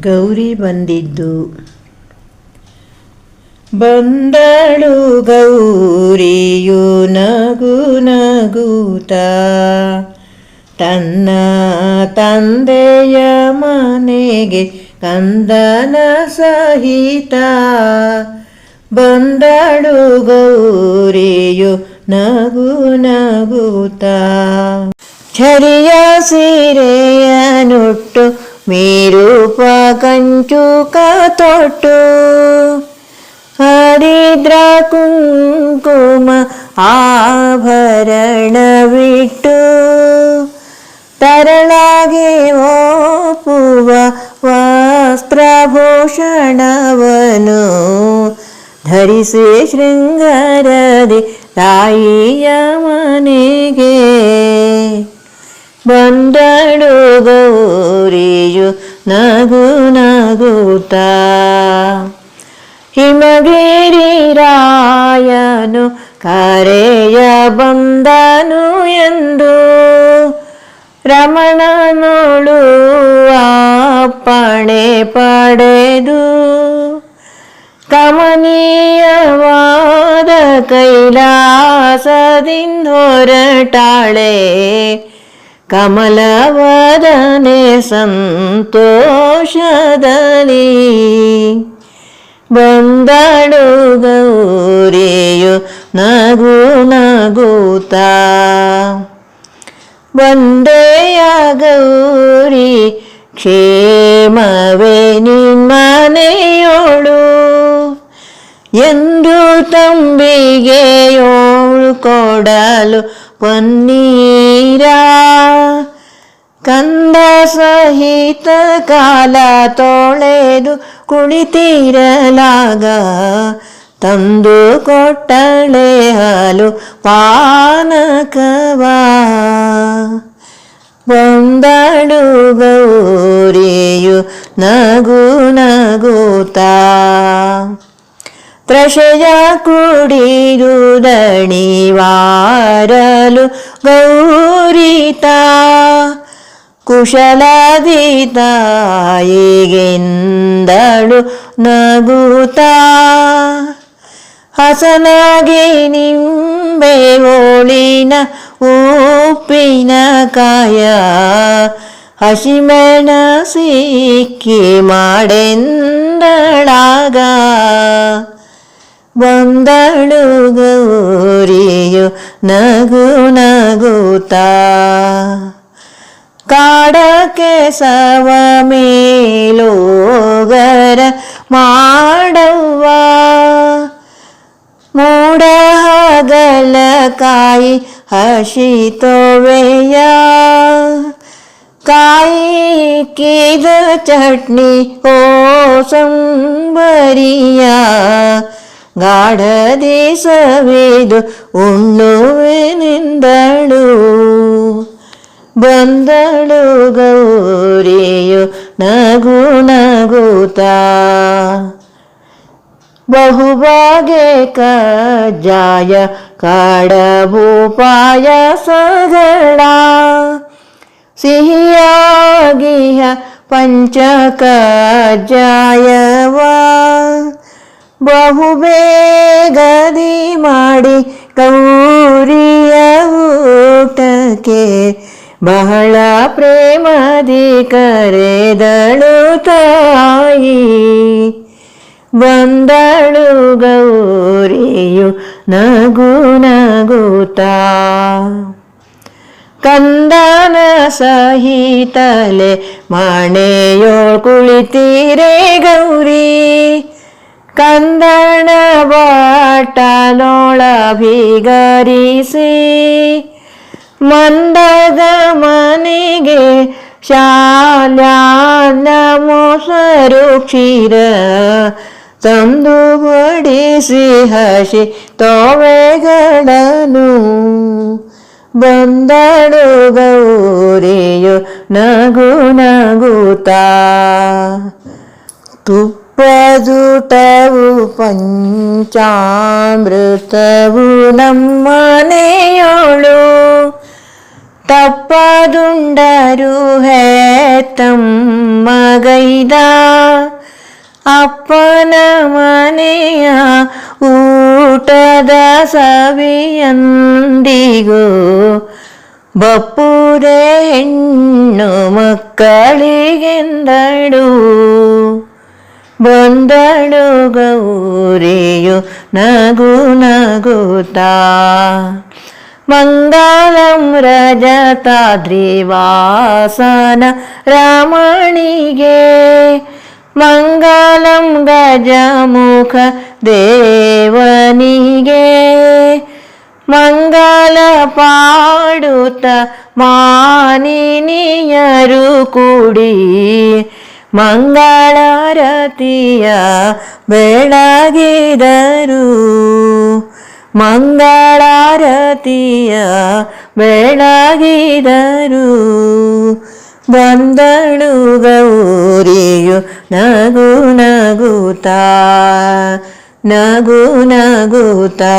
ಗೌರಿ ಬಂದಿದ್ದು. ಬಂದಳು ಗೌರಿಯು ನಗು ನಗುತ ತನ್ನ ತಂದೆಯ ಮನೆಗೆ ಕಂದನ ಸಹಿತ. ಬಂದಳು ಗೌರಿಯು ನಗು ನಗುತ ಛರಿಯ ಸೀರೆಯ ನುಟ್ಟು ಮೀರೂಪ ಕಂಚುಕ ತೊಟ್ಟು ಹರಿದ್ರ ಕುಂಕುಮ ಆಭರಣವಿಟ್ಟು ತರಳಾಗೆ ಒಪ್ಪುವ ವಸ್ತ್ರಭೂಷಣವನು ಧರಿಸಿ ಶೃಂಗಾರದಿ ತಾಯಿಯ ಮನೆಗೆ ಬಂದಳು ಗೌರಿಯು ನಗು ನಗುತ್ತಾ ಹಿಮಗಿರಿರಾಯನು ಕರೆಯ ಬಂದನು ಎಂದು ರಮಣನೋಳು ಅಪ್ಪಣೆ ಪಡೆದು ಕಮನೀಯವಾದ ಕೈಲಾಸದಿಂದೊರಟಾಳೆ ಕಮಲವದನೆ ಸಂತೋಷದಲ್ಲಿ ಬಂದಳು ಗೌರಿಯು ನಗು ನಗುತ್ತಾ ಬಂದೆಯ ಗೌರಿ ಕ್ಷೇಮವೇ ನಿಮ್ಮನೆಯೋಳು ಎಂದು ತಂಬಿಗೆಯೋಳು ಕೊಡಲು ಪನ್ನೀರ ಕಂದ ಸಹಿತ ಕಾಲ ತೊಳೆದು ಕುಳಿತಿರಲಾಗ, ತಂದು ಕೊಟ್ಟಳೆ ಹಾಲು ಪಾನಕವಾ. ಬಂದಳು ಗೌರಿಯು ನಗು ನಗುತ್ತಾ, ತ್ರಶಯ ಕುಡಿದು ದಣಿವಾರಲು ಗೌರಿತಾ. ಕುಶಲದಿತಾಯಿಗೆಂದಳು ನಗುತ್ತಾ ಹಸನಾಗಿ ನಿಂಬೆ ಓಳಿನ ಉಪ್ಪಿನ ಕಾಯ ಹಸಿಮೆಣ ಸಿಕ್ಕಿ ಮಾಡೆಂದಳಾಗ. ಬಂದಳು ಗೌರಿಯು ನಗು ನಗುತ್ತಾ ಕಾಡಕ್ಕೆ ಸವ ಮೇಲೋಗರ ಮಾಡವ್ವ ಮೂಡ ಹಗಲ ಕಾಯಿ ಹಸಿತೊವೆಯ ಕಾಯಿ ಕೀದ ಚಟ್ನಿ ಕೋಸಂಬರಿಯ ಗಾಢದಿ ಸವಿದು ಉಣ್ಣುವೆನೆಂದಳು ಬಂದಳು ಗೌರಿಯು ನಗು ನಗುತ್ತಾ. ಬಹುಬಾಗೆ ಕಜ್ಜಾಯ ಕಡಬು ಪಾಯಸಗಳ. ಸಿಹಿಯಾಗಿಯ ಪಂಚಕ ಜಾಯವ ಬಹುಬೇಗದಿ ಮಾಡಿ ಗೌರಿಯ ಊಟಕ್ಕೆ ಬಹಳ ಪ್ರೇಮದಿ ಕರೆದಳು ತಾಯಿ. ಬಂದಳು ಗೌರಿಯು ನಗು ನಗುತ್ತಾ. ಕಂದನ ಸಹಿತಲೆ ಮಣೆಯೋ ಕುಳಿತೀರೆ ಗೌರಿ. ಕಂದಣ ಬಾಟಲೋಳ ಭೀಗರಿಸಿ ಮಂದಗ ಮನೆಗೆ ಶಾಲ್ಯಾನ ಮೊಸರು ಕ್ಷೀರ ತಂದು ಬಡಿಸಿ ಹಸಿ ತೊವೆಗಳನ್ನು. ಬಂದಳು ಗೌರಿಯು ನಗು ನಗುತ್ತಾ. ತುಪ್ಪದುಟವು ಪಂಚಾಮೃತವು ನಮ್ಮನೆಯೋಳು. ತಪ್ಪದುಂಡರು ಮಗೈದ ಅಪ್ಪನ ಮನೆಯ ಊಟದ ಸವಿಯಂದಿಗೂ ಬಪ್ಪುರೆ ಹೆಣ್ಣು ಮಕ್ಕಳಿಗೆಂದಳು ಬಂದಳು ಗೌರಿಯು ನಗು ನಗುತ್ತಾ ಮಂಗಲಂ ರಜತಾದ್ರಿವಾಸನ ರಮಣಿಗೆ ಮಂಗಳಂ ಗಜಮುಖ ದೇವನಿಗೆ. ಮಂಗಲ ಪಾಡುತ್ತ ಮಾನಿನಿಯರು ಕೂಡಿ ಮಂಗಳಾರತಿಯ ಬೆಳಗಿದರು. ಮಂಗಳಾರತಿಯ ಬೆಳಗಿದರು. ಬಂದಳು ಗೌರಿಯು ನಗು ನಗುತ್ತಾ ನಗು ನಗುತ್ತಾ.